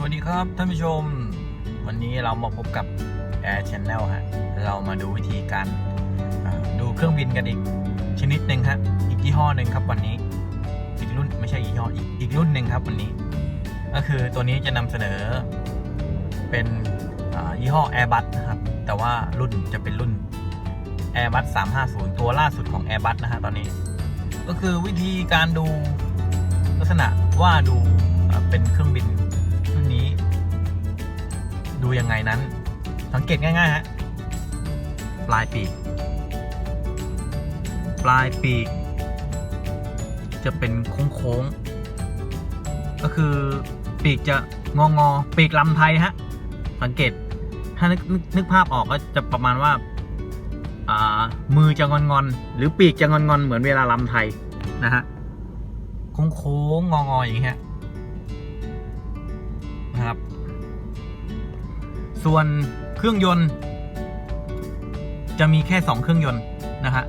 สวัสดีครับท่านผู้ชม วันนี้เรามาพบกับ Air Channel ฮะเรามาดูวิธีการดูเครื่องบินกันอีกชนิดหนึ่งฮะอีกยี่ห้อหนึ่งครับวันนี้ อีกรุ่นไม่ใช่ยี่ห้ออีกอีกรุ่นหนึ่งครับวันนี้ ก็คือตัวนี้จะนำเสนอเป็นยี่ห้อ Airbus นะครับแต่ว่ารุ่นจะเป็นรุ่น Airbus 350 ตัวล่าสุดของ Airbus นะฮะตอนนี้ ก็คือวิธีการดูลักษณะว่าดูเป็นเครื่องบิน ยังไงนั้น สังเกตง่ายๆฮะปลายปีก ปลายปีก จะเป็นโค้งๆ ก็คือปีกจะงองอๆปีกลำไทยฮะ สังเกต ถ้านึกนึกนึกภาพออกก็จะประมาณว่าามือจะงอนๆหรือปีกจะงอนๆเหมือนเวลาลำไทยนะฮะโค้งๆงองๆอย่างเงี้ยนะครับ ส่วนเครื่องยนต์ จะมีแค่ 2 เครื่องยนต์นะฮะ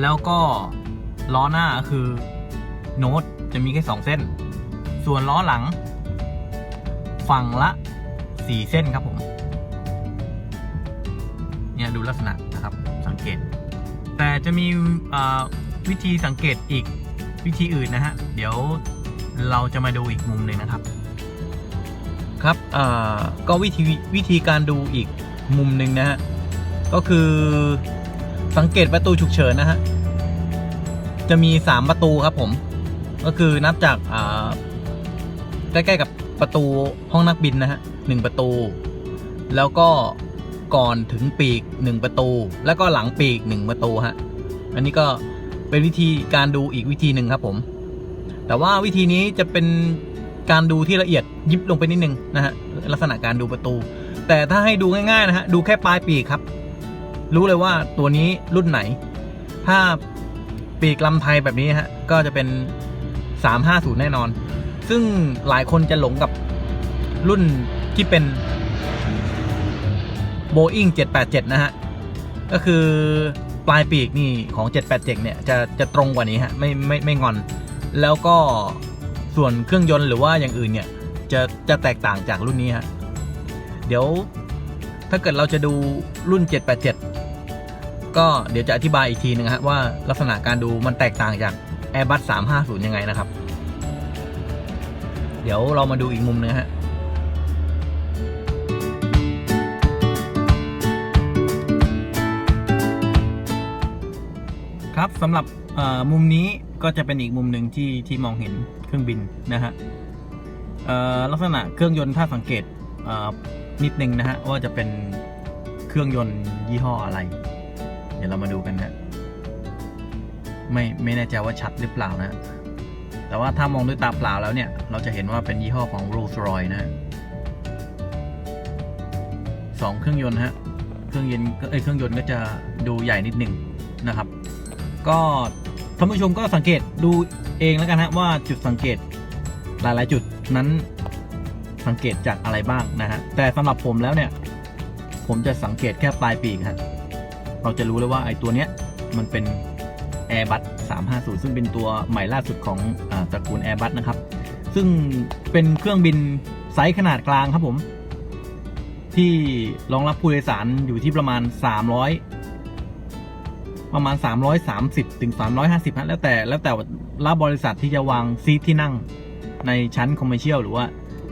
แล้วก็ล้อหน้าคือโน้ตจะมีแค่ 2 เส้น ส่วนล้อหลัง ฝั่งละ 4 เส้นครับผม เนี่ยดูลักษณะนะครับสังเกต แต่จะมีวิธีสังเกตอีกวิธีอื่นนะฮะ เดี๋ยวเราจะมาดูอีกมุมหนึ่งนะครับ ครับก็วิธีวิธีการดูอีกมุมหนึ่งนะฮะ ก็คือสังเกตประตูฉุกเฉินนะฮะ จะมี 3 ประตูครับผม ก็คือนับจากใกล้ๆกับประตูห้องนักบินนะฮะหนึ่งประตู แล้วก็ก่อนถึงปีก 1 ประตู แล้วก็หลังปีก 1 ประตูฮะ อันนี้ก็เป็นวิธีการดูอีกวิธีหนึ่งครับผม แต่ว่าวิธีนี้จะเป็น การดูที่ละเอียดยิบลงไปนิดนึงนะฮะลักษณะการดูประตู แต่ถ้าให้ดูง่ายๆนะฮะดูแค่ปลายปีกครับ รู้เลยว่าตัวนี้รุ่นไหน ถ้าปีกลำไทยแบบนี้ฮะก็จะเป็น 350 แน่นอน ซึ่งหลายคนจะหลงกับรุ่นที่เป็น Boeing 787 นะฮะ ก็คือปลายปีกนี่ของ 787 เนี่ย จะจะตรงกว่านี้ฮะ ไม่ไม่ไม่งอน แล้วก็ ส่วนเครื่องยนต์หรือว่าอย่างอื่นเนี่ย จะจะแตกต่างจากรุ่นนี้ฮะเดี๋ยวถ้าเกิดเราจะดูรุ่น 787 ก็เดี๋ยวจะอธิบายอีกทีนึงฮะว่าลักษณะการดูมันแตกต่างจาก Airbus 350 ยังไงนะครับ เดี๋ยวเรามาดูอีกมุมนึงฮะครับสำหรับ มุมนี้ก็จะเป็นอีกมุมหนึ่งที่ที่มองเห็นเครื่องบินนะฮะลักษณะเครื่องยนต์ถ้าสังเกตนิดนึงนะฮะว่าจะเป็นเครื่องยนต์ยี่ห้ออะไร เดี๋ยวเรามาดูกันนะไม่ไม่แน่ใจว่าชัดหรือเปล่านะ แต่ว่าถ้ามองด้วยตาเปล่าแล้วเนี่ย เราจะเห็นว่าเป็นยี่ห้อของ Rolls Royce นะสองเครื่องยนต์ฮะ เครื่องยนต์เอ้ยเครื่องยนต์ก็จะดูใหญ่นิดนึงนะครับ ก็ ท่านผู้ชมก็สังเกตดูเองแล้วกันฮะว่าจุดสังเกตหลาย ๆ จุดนั้นสังเกตจากอะไรบ้างนะฮะแต่สำหรับผมแล้วเนี่ย ผมจะสังเกตแค่ปลายปีกฮะเราจะรู้เลยว่าไอ้ตัวเนี้ยมันเป็น Airbus 350 ซึ่งเป็นตัวใหม่ล่าสุดของอตระกูล Airbus นะครับ ซึ่งเป็นเครื่องบินไซส์ขนาดกลางครับผม ที่รองรับผู้โดยสารอยู่ที่ประมาณ 300 ประมาณ 330 ถึง 350ฮะแล้วแต่แล้วแต่ละบริษัทที่จะวางซีทที่นั่งในชั้นคอมเมอร์เชียลหรือว่า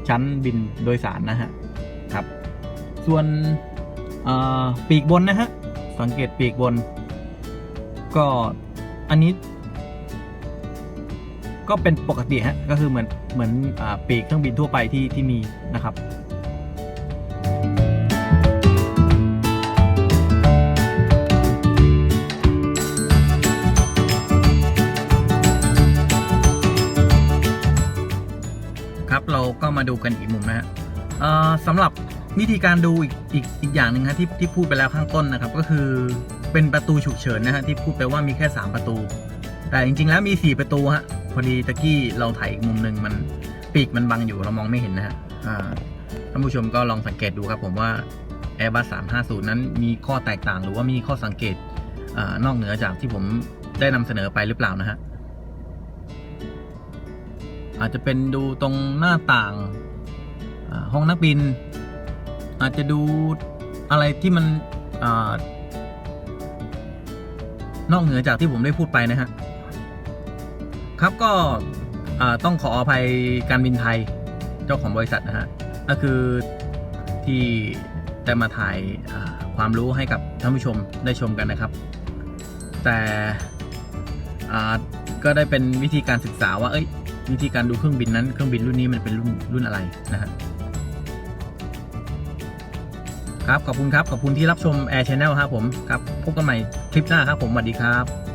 ชั้นบินโดยสารนะฮะครับ ส่วนอ่อปีกบนนะฮะ สังเกตปีกบน ก็อันนี้ ก็เป็นปกติฮะ ก็คือเหมือนเหมือนอาปีกเครื่องบินทั่วไปที่ที่มีนะครับครั ก็มาดูกันอีกมุมนะฮะสำหรับวิธีการดูอีกอีกอีกอย่างหนึ่งฮะที่ที่พูดไปแล้วข้างต้นนะครับ ก็คือเป็นประตูฉุกเฉินนะฮะที่พูดไปว่ามีแค่ 3 ประตู แต่จริงๆแล้วมี 4 ประตูฮะพอดีตะกี้เราถ่ายอีกมุมหนึ่งมันปีกมันบังอยู่เรามองไม่เห็นนะฮะท่านผู้ชมก็ลองสังเกตดูครับผมว่า Airbus 350 นั้นมีข้อแตกต่างหรือว่ามีข้อสังเกตอนอกเหนือจากที่ผมได้นำเสนอไปหรือเปล่านะฮะ อาจจะเป็นดูตรงหน้าต่างห้องนักบิน อาจจะดูอะไรที่มันอนอกเหนือจากที่ผมได้พูดไปนะฮะ ครับก็ต้องขออภัยการบินไทยเจ้าของบริษัทนะฮะก็คือที่ได้มาถ่ายความรู้ให้กับท่านผู้ชมได้ชมกันนะครับ แต่ก็ได้เป็นวิธีการศึกษาว่าเอ้ย วิธีการดูเครื่องบินนั้นเครื่องบินรุ่นนี้มันเป็นรุ่นรุ่นอะไรนะฮะครับ ขอบคุณครับ ขอบคุณที่รับชม Air Channel ครับผม ครับ พบกันใหม่คลิปหน้าครับผม สวัสดีครับ